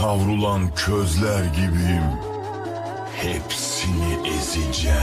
Savrulan közler gibiyim. Hepsini ezeceğim.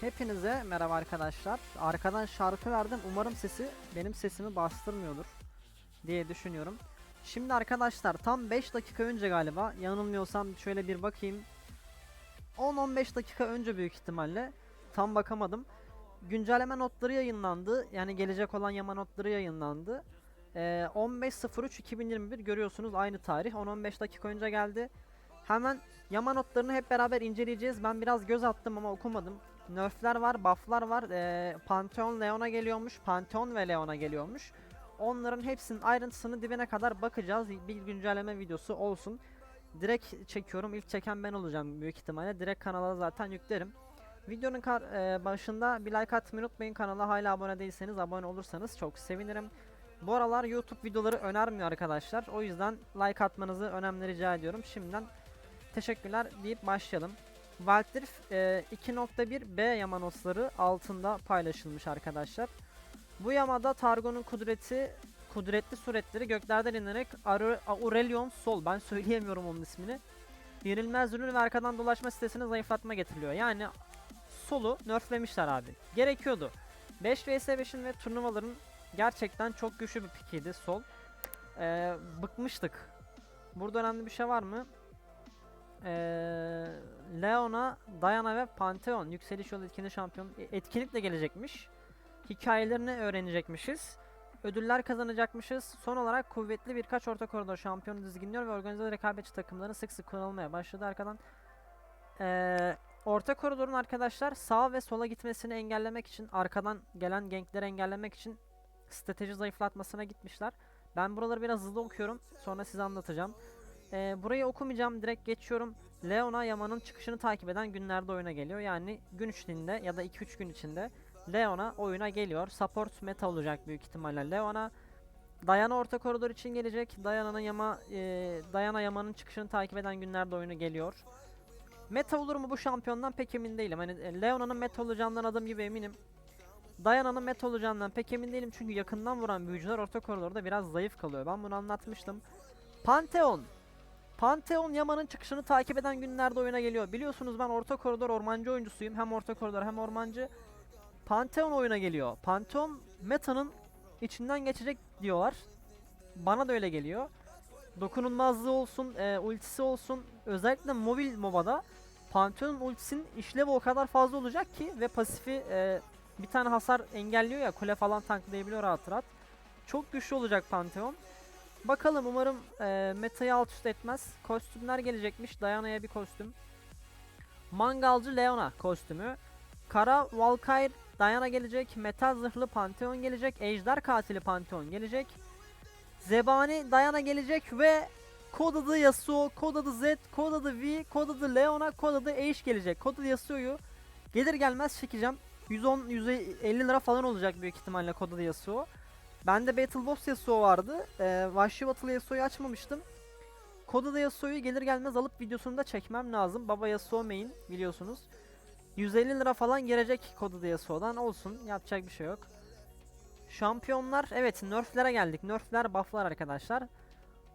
Hepinize merhaba arkadaşlar. Arkadan şarkı verdim. Umarım sesi benim sesimi bastırmıyordur diye düşünüyorum. Şimdi arkadaşlar tam 5 dakika önce galiba yanılmıyorsam şöyle bir bakayım. 10-15 dakika önce büyük ihtimalle tam bakamadım. Güncelleme notları yayınlandı. Yani gelecek olan yama notları yayınlandı. Ee, 15.03.2021 görüyorsunuz aynı tarih. 10-15 dakika önce geldi. Hemen yama notlarını hep beraber inceleyeceğiz. Ben biraz göz attım ama okumadım. Nerfler var, bufflar var. Ee, Pantheon Leon'a geliyormuş. Pantheon ve Leon'a geliyormuş. Onların hepsinin ayrıntısını dibine kadar bakacağız. Bir güncelleme videosu olsun. Direkt çekiyorum. İlk çeken ben olacağım büyük ihtimalle. Direkt kanala zaten yüklerim. Videonun kar- e, başında bir like atmayı unutmayın. Kanala hala abone değilseniz abone olursanız çok sevinirim. Bu aralar YouTube videoları önermiyor arkadaşlar. O yüzden like atmanızı önemli rica ediyorum. Şimdiden teşekkürler deyip başlayalım. Wildrift e, 2.1 B yamanosları altında paylaşılmış arkadaşlar. Bu yamada Targon'un kudreti kudretli suretleri göklerden inerek Aure- Aurelion Sol ben söyleyemiyorum onun ismini. Yenilmez ürün ve arkadan dolaşma sitesini zayıflatma getiriliyor. Yani Sol'u nerflemişler abi. Gerekiyordu. 5 vs 5'in ve turnuvaların gerçekten çok güçlü bir pikiydi Sol. Ee, bıkmıştık. Burada önemli bir şey var mı? Ee, Leona, Diana ve Pantheon yükseliş yolu etkinliği şampiyon e, etkinlikle gelecekmiş. Hikayelerini öğrenecekmişiz. Ödüller kazanacakmışız. Son olarak kuvvetli birkaç orta koridor şampiyonu dizginliyor ve organize rekabetçi takımların sık sık kullanılmaya başladı arkadan. Ee, orta koridorun arkadaşlar sağ ve sola gitmesini engellemek için arkadan gelen gankleri engellemek için strateji zayıflatmasına gitmişler. Ben buraları biraz hızlı okuyorum. Sonra size anlatacağım. Ee, burayı okumayacağım. Direkt geçiyorum. Leona Yaman'ın çıkışını takip eden günlerde oyuna geliyor. Yani gün içinde ya da 2-3 gün içinde Leona oyuna geliyor. Support meta olacak büyük ihtimalle Leona. Diana orta koridor için gelecek. Diana'nın Yama e, Diana Yaman'ın çıkışını takip eden günlerde oyuna geliyor. Meta olur mu bu şampiyondan pek emin değilim. Hani e, Leona'nın meta olacağından adım gibi eminim. Diana'nın meta olacağından pek emin değilim çünkü yakından vuran büyücüler orta koridorda biraz zayıf kalıyor. Ben bunu anlatmıştım. Pantheon. Pantheon Yaman'ın çıkışını takip eden günlerde oyuna geliyor. Biliyorsunuz ben orta koridor ormancı oyuncusuyum. Hem orta koridor hem ormancı. Pantheon oyuna geliyor. Pantheon meta'nın içinden geçecek diyorlar. Bana da öyle geliyor. Dokunulmazlığı olsun, e, ultisi olsun. Özellikle mobil MOBA'da Pantheon'un ultisinin işlevi o kadar fazla olacak ki ve pasifi e, bir tane hasar engelliyor ya kule falan tanklayabiliyor rahat rahat. Çok güçlü olacak Pantheon. Bakalım umarım e, metayı alt üst etmez. Kostümler gelecekmiş. Diana'ya bir kostüm. Mangalcı Leona kostümü. Kara Valkyrie Diana gelecek. Metal zırhlı Pantheon gelecek. Ejder katili Pantheon gelecek. Zebani Diana gelecek ve kod adı Yasuo, kod adı Z, kod adı V, kod adı Leona, kod adı Ashe gelecek. Kod adı Yasuo'yu gelir gelmez çekeceğim. 110 150 lira falan olacak büyük ihtimalle kod adı Yasuo. Bende Battle Boss Yasuo vardı. Ee, Vahşi Batılı Yasuo'yu açmamıştım. Koda da Yasuo'yu gelir gelmez alıp videosunu da çekmem lazım. Baba Yasuo main biliyorsunuz. 150 lira falan gelecek Koda da Yasuo'dan olsun. Yapacak bir şey yok. Şampiyonlar evet nerflere geldik. Nerfler bufflar arkadaşlar.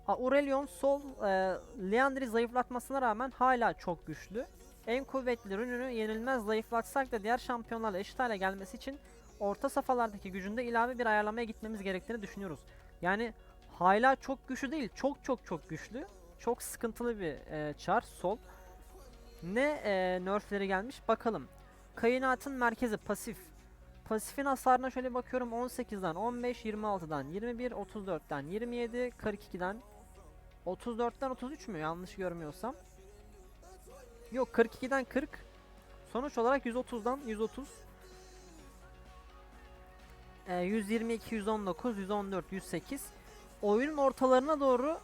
Aurelion Sol e, Leandri zayıflatmasına rağmen hala çok güçlü. En kuvvetli rününü yenilmez zayıflatsak da diğer şampiyonlarla eşit hale gelmesi için orta safhalardaki gücünde ilave bir ayarlamaya gitmemiz gerektiğini düşünüyoruz. Yani hala çok güçlü değil, çok çok çok güçlü. Çok sıkıntılı bir e, çar sol. Ne e, nerfleri gelmiş bakalım. Kainatın merkezi pasif. Pasifin hasarına şöyle bakıyorum 18'den 15, 26'dan 21, 34'ten 27, 42'den 34'ten 33 mü yanlış görmüyorsam. Yok 42'den 40. Sonuç olarak 130'dan 130. Ee, 122, 119, 114, 108. Oyunun ortalarına doğru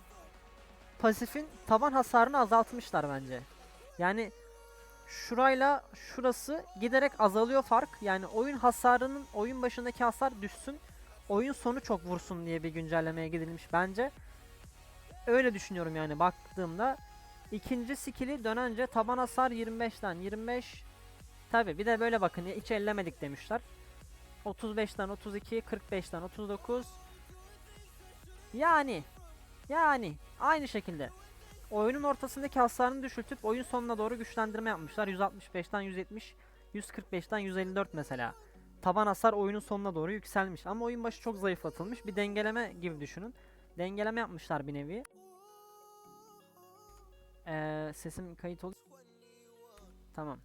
pasifin taban hasarını azaltmışlar bence. Yani şurayla şurası giderek azalıyor fark. Yani oyun hasarının oyun başındaki hasar düşsün. Oyun sonu çok vursun diye bir güncellemeye gidilmiş bence. öyle düşünüyorum yani baktığımda. İkinci skill'i dönünce taban hasar 25'ten 25 Tabi bir de böyle bakın hiç ellemedik demişler. 35'ten 32, 45'ten 39. Yani yani aynı şekilde oyunun ortasındaki hasarını düşürtüp oyun sonuna doğru güçlendirme yapmışlar. 165'ten 170, 145'ten 154 mesela. Taban hasar oyunun sonuna doğru yükselmiş ama oyun başı çok zayıflatılmış. Bir dengeleme gibi düşünün. Dengeleme yapmışlar bir nevi. Ee, sesim kayıt oluyor. Tamam.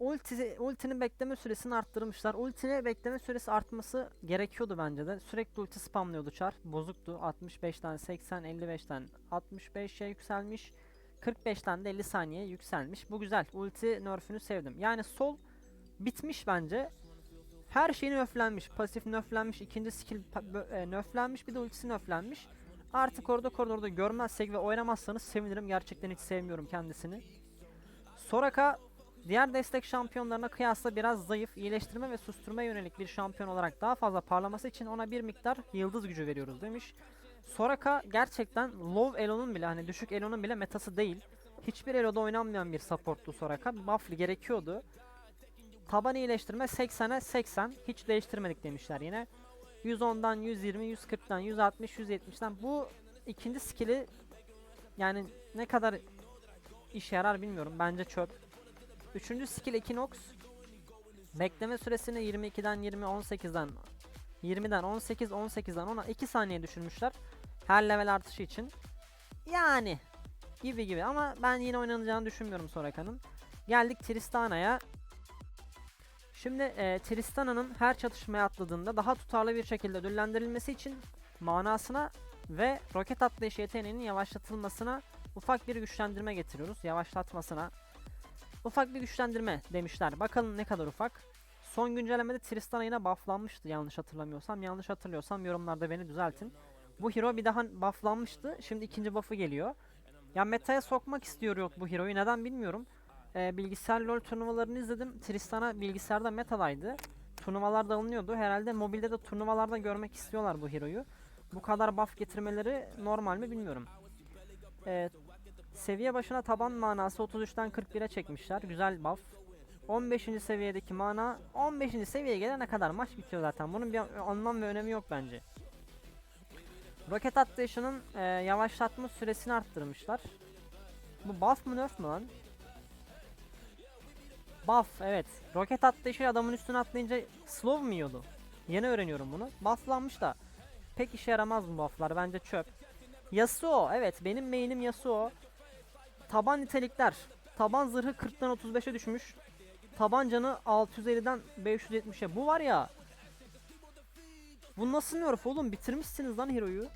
Ulti, ultinin bekleme süresini arttırmışlar. Ultinin bekleme süresi artması gerekiyordu bence de. Sürekli ulti spamlıyordu çar. Bozuktu. 65'ten 80, 55'ten 65'e yükselmiş. 45'ten de 50 saniye yükselmiş. Bu güzel. Ulti nerf'ünü sevdim. Yani sol bitmiş bence. Her şeyi nerflenmiş. Pasif nerflenmiş. ikinci skill e, nerflenmiş. Bir de ultisi nerflenmiş. Artık orada koridorda görmezsek ve oynamazsanız sevinirim. Gerçekten hiç sevmiyorum kendisini. Soraka Diğer destek şampiyonlarına kıyasla biraz zayıf, iyileştirme ve susturma yönelik bir şampiyon olarak daha fazla parlaması için ona bir miktar yıldız gücü veriyoruz demiş. Soraka gerçekten low elo'nun bile hani düşük elo'nun bile metası değil. Hiçbir elo'da oynanmayan bir supporttu Soraka. Buff'lı gerekiyordu. Taban iyileştirme 80'e 80. Hiç değiştirmedik demişler yine. 110'dan 120, 140'dan 160, 170'den bu ikinci skill'i yani ne kadar işe yarar bilmiyorum. Bence çöp. Üçüncü skill Equinox. Bekleme süresini 22'den 20, 18'den 20'den 18, 18'den 10'a 2 saniye düşürmüşler. Her level artışı için. Yani gibi gibi ama ben yine oynanacağını düşünmüyorum Soraka'nın. Geldik Tristana'ya. Şimdi e, Tristana'nın her çatışmaya atladığında daha tutarlı bir şekilde ödüllendirilmesi için manasına ve roket atlayış yeteneğinin yavaşlatılmasına ufak bir güçlendirme getiriyoruz. Yavaşlatmasına Ufak bir güçlendirme demişler. Bakalım ne kadar ufak. Son güncellemede Tristana yine bufflanmıştı yanlış hatırlamıyorsam. Yanlış hatırlıyorsam yorumlarda beni düzeltin. Bu hero bir daha bufflanmıştı. Şimdi ikinci buff'ı geliyor. Ya meta'ya sokmak istiyor yok bu hero'yu. Neden bilmiyorum. Ee, bilgisayar LoL turnuvalarını izledim. Tristana bilgisayarda metadaydı. Turnuvalarda alınıyordu. Herhalde mobilde de turnuvalarda görmek istiyorlar bu hero'yu. Bu kadar buff getirmeleri normal mi bilmiyorum. Ee, Seviye başına taban manası 33'ten 41'e çekmişler. Güzel buff. 15. seviyedeki mana 15. seviyeye gelene kadar maç bitiyor zaten. Bunun bir anlam ve önemi yok bence. Roket atlayışının e, yavaşlatma süresini arttırmışlar. Bu buff mı nerf mü lan? Buff evet. Roket atlayışı adamın üstüne atlayınca slow mu yiyordu? Yeni öğreniyorum bunu. Bufflanmış da pek işe yaramaz bu bufflar bence çöp. Yasuo evet benim main'im Yasuo. Taban nitelikler. Taban zırhı 40'tan 35'e düşmüş. Taban canı 650'den 570'e. Bu var ya. Bu nasıl nerf oğlum? Bitirmişsiniz lan hero'yu.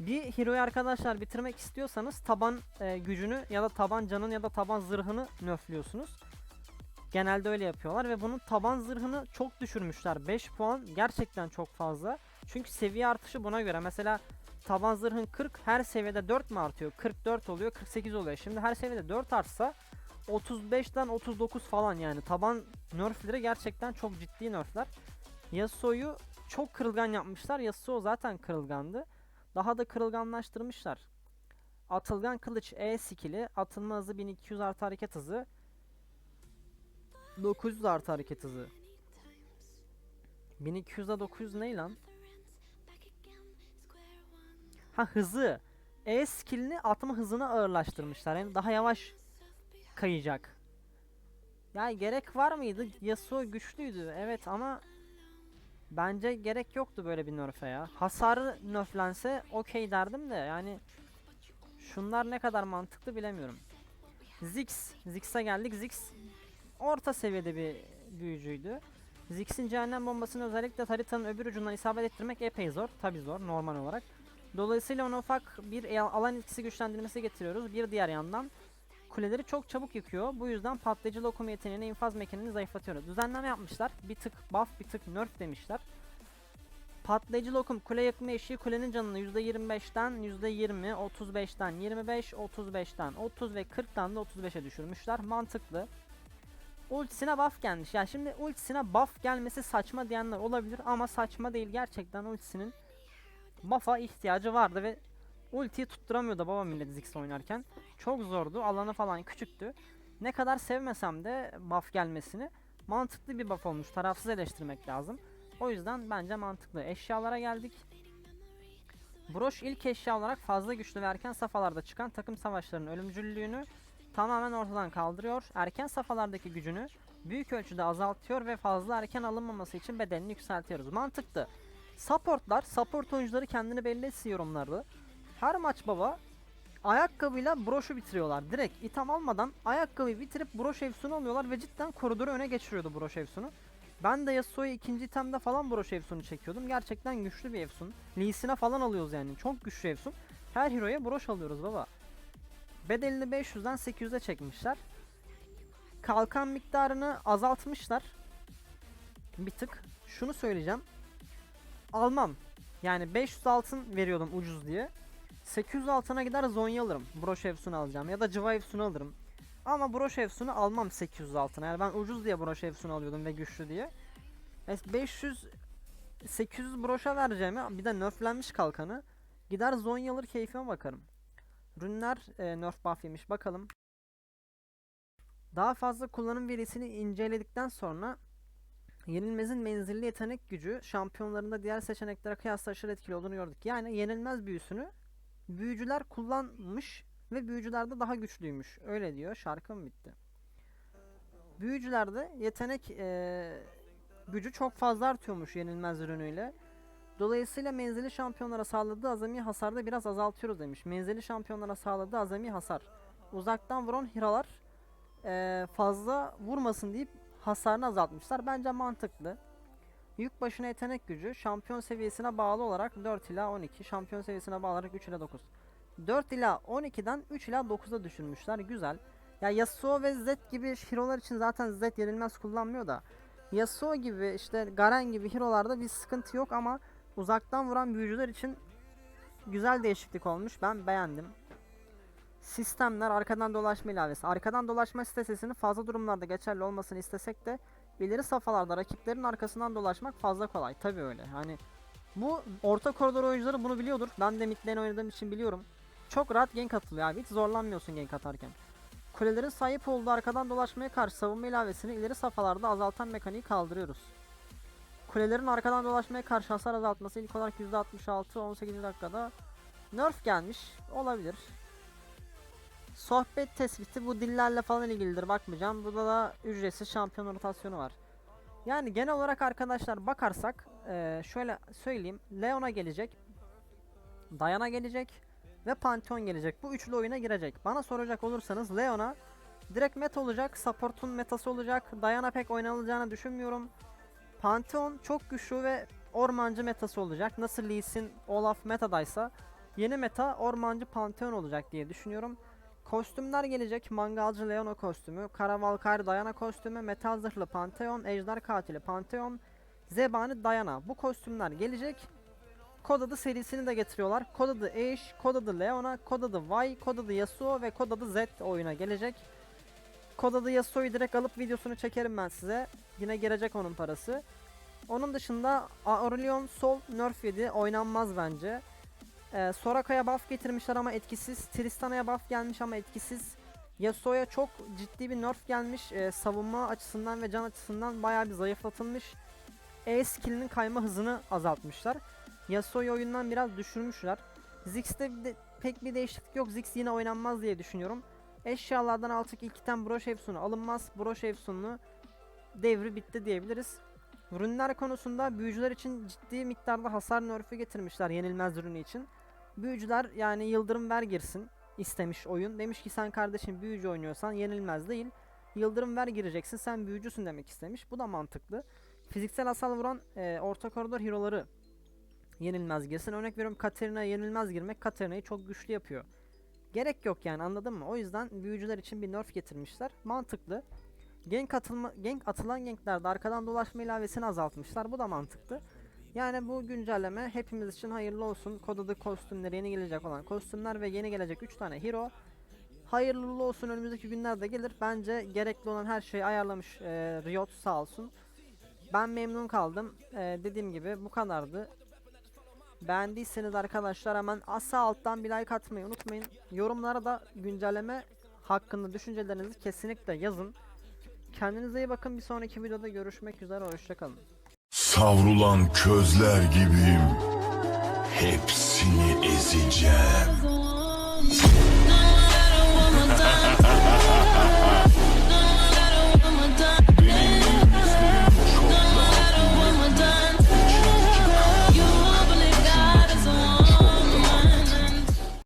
Bir hero'yu arkadaşlar bitirmek istiyorsanız taban e, gücünü ya da taban canın ya da taban zırhını nerfliyorsunuz. Genelde öyle yapıyorlar ve bunun taban zırhını çok düşürmüşler. 5 puan gerçekten çok fazla. Çünkü seviye artışı buna göre. Mesela taban zırhın 40 her seviyede 4 mü artıyor? 44 oluyor 48 oluyor. Şimdi her seviyede 4 artsa 35'ten 39 falan yani. Taban nerfleri gerçekten çok ciddi nerfler. Yasuo'yu çok kırılgan yapmışlar. Yasuo zaten kırılgandı. Daha da kırılganlaştırmışlar. Atılgan kılıç E skill'i, atılma hızı 1200 artı hareket hızı. 900 artı hareket hızı. 1200'de 900 ne lan? Ha hızı. E skillini atma hızını ağırlaştırmışlar. Yani daha yavaş kayacak. Ya gerek var mıydı? Yasuo güçlüydü evet ama bence gerek yoktu böyle bir nerf'e ya. Hasarı nerflense okey derdim de yani şunlar ne kadar mantıklı bilemiyorum. Ziggs, Ziggs'e geldik. Ziggs orta seviyede bir büyücüydü. Ziggs'in cehennem bombasını özellikle haritanın öbür ucundan isabet ettirmek epey zor. Tabi zor normal olarak. Dolayısıyla ona ufak bir el- alan etkisi güçlendirmesi getiriyoruz. Bir diğer yandan kuleleri çok çabuk yıkıyor. Bu yüzden patlayıcı lokum yeteneğini infaz mekanini zayıflatıyoruz. Düzenleme yapmışlar. Bir tık buff bir tık nerf demişler. Patlayıcı lokum kule yakma eşiği kulenin canını %25'ten %20, 35'ten 25, 35'ten 30 ve 40'tan da 35'e düşürmüşler. Mantıklı. Ultisine buff gelmiş. Ya şimdi ultisine buff gelmesi saçma diyenler olabilir ama saçma değil gerçekten ultisinin buff'a ihtiyacı vardı ve Ultiyi tutturamıyordu baba millet Ziggs oynarken. Çok zordu. Alanı falan küçüktü. Ne kadar sevmesem de buff gelmesini mantıklı bir buff olmuş. Tarafsız eleştirmek lazım. O yüzden bence mantıklı. Eşyalara geldik. Broş ilk eşya olarak fazla güçlü ve erken safhalarda çıkan takım savaşlarının ölümcüllüğünü tamamen ortadan kaldırıyor. Erken safhalardaki gücünü büyük ölçüde azaltıyor ve fazla erken alınmaması için bedelini yükseltiyoruz. Mantıklı. Supportlar, support oyuncuları kendini belli etsin yorumlarda. Her maç baba ayakkabıyla broşu bitiriyorlar. Direkt item almadan ayakkabıyı bitirip broş efsunu alıyorlar ve cidden koridoru öne geçiriyordu broş efsunu. Ben de Yasuo'yu ikinci itemde falan broş efsunu çekiyordum. Gerçekten güçlü bir efsun. Lee Sin'e falan alıyoruz yani. Çok güçlü efsun. Her hero'ya broş alıyoruz baba. Bedelini 500'den 800'e çekmişler. Kalkan miktarını azaltmışlar. Bir tık. Şunu söyleyeceğim. Almam. Yani 500 altın veriyordum ucuz diye. 800 altına gider Zonya alırım. Broş Efsun'u alacağım ya da Cıva Efsun'u alırım. Ama Broş Efsun'u almam 800 altına. Yani ben ucuz diye Broş Efsun'u alıyordum ve güçlü diye. E, 500 800 broşa vereceğime bir de nerflenmiş kalkanı. Gider Zonya alır keyfime bakarım. Rünler e, nerf buff yemiş bakalım. Daha fazla kullanım verisini inceledikten sonra Yenilmez'in menzilli yetenek gücü şampiyonlarında diğer seçeneklere kıyasla aşırı etkili olduğunu gördük. Yani yenilmez büyüsünü büyücüler kullanmış ve büyücülerde daha güçlüymüş. Öyle diyor. Şarkım bitti. Büyücülerde yetenek eee, gücü çok fazla artıyormuş yenilmez ürünüyle. Dolayısıyla menzili şampiyonlara sağladığı azami hasarda biraz azaltıyoruz demiş. Menzili şampiyonlara sağladığı azami hasar. Uzaktan vuran hiralar eee, fazla vurmasın deyip hasarını azaltmışlar. Bence mantıklı. Yük başına yetenek gücü şampiyon seviyesine bağlı olarak 4 ila 12, şampiyon seviyesine bağlı olarak 3 ila 9. 4 ila 12'den 3 ila 9'a düşürmüşler. Güzel. Ya Yasuo ve Zed gibi hero'lar için zaten Zed yenilmez kullanmıyor da Yasuo gibi işte Garen gibi hero'larda bir sıkıntı yok ama uzaktan vuran büyücüler için güzel değişiklik olmuş. Ben beğendim. Sistemler arkadan dolaşma ilavesi. Arkadan dolaşma sitesini fazla durumlarda geçerli olmasını istesek de ileri safhalarda rakiplerin arkasından dolaşmak fazla kolay. Tabi öyle. Hani bu orta koridor oyuncuları bunu biliyordur. Ben de mid lane oynadığım için biliyorum. Çok rahat gank atılıyor abi. Hiç zorlanmıyorsun gank atarken. Kulelerin sahip olduğu arkadan dolaşmaya karşı savunma ilavesini ileri safhalarda azaltan mekaniği kaldırıyoruz. Kulelerin arkadan dolaşmaya karşı hasar azaltması ilk olarak %66 18 dakikada nerf gelmiş olabilir. Sohbet tespiti bu dillerle falan ilgilidir bakmayacağım. Burada da ücretsiz şampiyon rotasyonu var. Yani genel olarak arkadaşlar bakarsak eee, şöyle söyleyeyim. Leon'a gelecek. Diana gelecek. Ve Pantheon gelecek. Bu üçlü oyuna girecek. Bana soracak olursanız Leon'a direkt meta olacak. Support'un metası olacak. Diana pek oynanılacağını düşünmüyorum. Pantheon çok güçlü ve ormancı metası olacak. Nasıl Lee Sin, Olaf metadaysa yeni meta ormancı Pantheon olacak diye düşünüyorum. Kostümler gelecek. Mangalcı Leona kostümü, Karavalkar Diana kostümü, Metal Zırhlı Pantheon, Ejder Katili Pantheon, Zebani Diana. Bu kostümler gelecek. Kod adı serisini de getiriyorlar. Kod adı Ashe, kod adı Leona, kod adı Vi, kod adı Yasuo ve kod adı Z oyuna gelecek. Kod adı Yasuo'yu direkt alıp videosunu çekerim ben size. Yine gelecek onun parası. Onun dışında Aurelion Sol nerf yedi. Oynanmaz bence. Ee, Soraka'ya buff getirmişler ama etkisiz. Tristana'ya buff gelmiş ama etkisiz. Yasuo'ya çok ciddi bir nerf gelmiş. Ee, savunma açısından ve can açısından bayağı bir zayıflatılmış. E skill'inin kayma hızını azaltmışlar. Yasuo'yu oyundan biraz düşürmüşler. Ziggs'te bir de pek bir değişiklik yok. Ziggs yine oynanmaz diye düşünüyorum. Eşyalardan artık ilk item Broş Efsun'u alınmaz. Broş Efsun'u devri bitti diyebiliriz. Ürünler konusunda büyücüler için ciddi miktarda hasar nerf'ü getirmişler yenilmez ürünü için. Büyücüler yani yıldırım ver girsin istemiş oyun. Demiş ki sen kardeşim büyücü oynuyorsan yenilmez değil. Yıldırım ver gireceksin sen büyücüsün demek istemiş. Bu da mantıklı. Fiziksel hasar vuran e, orta koridor hero'ları yenilmez girsin. Örnek veriyorum Katarina yenilmez girmek Katarina'yı çok güçlü yapıyor. Gerek yok yani anladın mı? O yüzden büyücüler için bir nerf getirmişler. Mantıklı. Gank, atılma, gank atılan ganklerde arkadan dolaşma ilavesini azaltmışlar. Bu da mantıklı. Yani bu güncelleme hepimiz için hayırlı olsun. Kod adı kostümleri yeni gelecek olan kostümler ve yeni gelecek 3 tane hero. Hayırlı olsun önümüzdeki günlerde gelir. Bence gerekli olan her şeyi ayarlamış e, Riot sağ olsun. Ben memnun kaldım. E, dediğim gibi bu kadardı. Beğendiyseniz arkadaşlar hemen asa alttan bir like atmayı unutmayın. Yorumlara da güncelleme hakkında düşüncelerinizi kesinlikle yazın. Kendinize iyi bakın. Bir sonraki videoda görüşmek üzere. Hoşçakalın savrulan közler gibiyim. Hepsini ezeceğim.